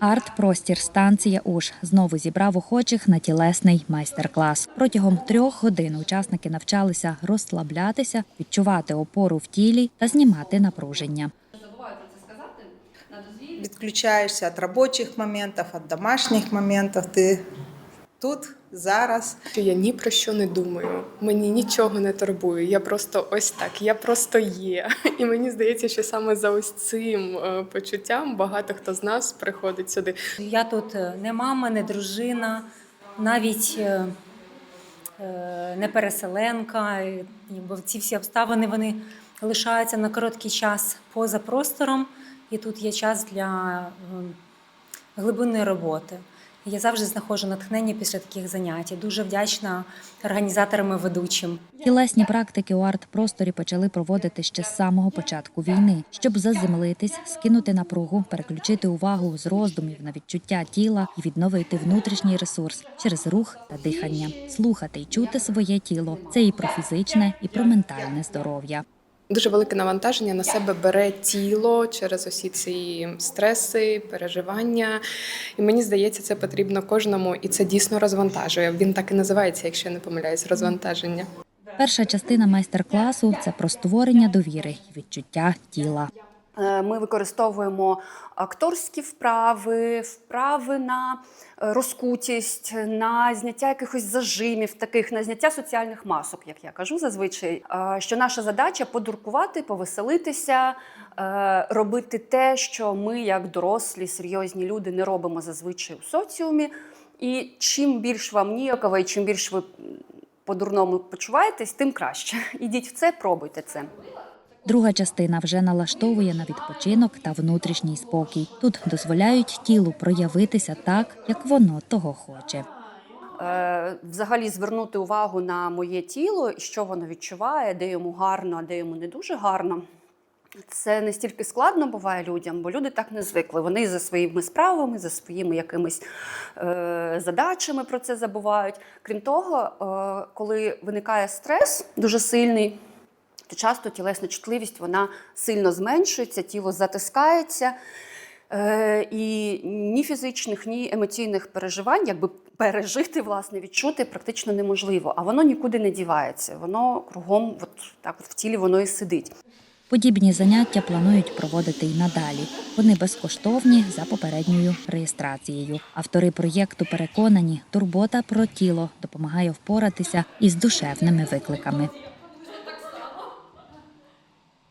Арт-простір станція УШ знову зібрав охочих на тілесний майстер-клас. Протягом трьох годин учасники навчалися розслаблятися, відчувати опору в тілі та знімати напруження. Відключаєшся від робочих моментів, від домашніх моментів. Ти тут, зараз. що я ні про що не думаю, мені нічого не турбує. Я просто ось так, я просто є. І мені здається, що саме за ось цим е, почуттям багато хто з нас приходить сюди. Я тут е, не мама, не дружина, навіть е, не переселенка. Бо ці всі обставини вони лишаються на короткий час поза простором, і тут є час для е, глибинної роботи. І Я завжди знаходжу натхнення після таких занять. Я дуже вдячна організаторам і ведучим. Тілесні практики у арт-просторі почали проводити ще з самого початку війни, щоб заземлитись, скинути напругу, переключити увагу з роздумів на відчуття тіла і відновити внутрішній ресурс через рух та дихання, слухати й чути своє тіло. Це і про фізичне, і про ментальне здоров'я. Дуже велике навантаження на себе бере тіло через усі ці стреси, переживання. І мені здається, це потрібно кожному, і це дійсно розвантажує. Він так і називається, якщо я не помиляюсь, розвантаження. Перша частина майстер-класу це про створення довіри і відчуття тіла. Е, Ми використовуємо акторські вправи, вправи на е, розкутість, на зняття якихось зажимів, таких на зняття соціальних масок, як я кажу зазвичай. Е, Що наша задача подуркувати, повеселитися, робити те, що ми, як дорослі, серйозні люди, не робимо зазвичай у соціумі. І чим більш вам ніяково, і чим більш ви по-дурному почуваєтесь, тим краще. Ідіть в це, пробуйте це. Друга частина вже налаштовує на відпочинок та внутрішній спокій. Тут дозволяють тілу проявитися так, як воно того хоче. Е, взагалі звернути увагу на моє тіло, що воно відчуває, де йому гарно, а де йому не дуже гарно. Це не стільки складно буває людям, бо люди так не звикли. Вони за своїми справами, за своїми якимись е, задачами про це забувають. Крім того, е, коли виникає стрес дуже сильний, часто тілесна чутливість вона сильно зменшується, тіло затискається. Е, і ні фізичних, ні емоційних переживань, якби пережити, власне, відчути практично неможливо. А воно нікуди не дівається. Воно кругом, от так от в тілі воно і сидить. Подібні заняття планують проводити й надалі. Вони безкоштовні за попередньою реєстрацією. Автори проєкту переконані, турбота про тіло допомагає впоратися із душевними викликами.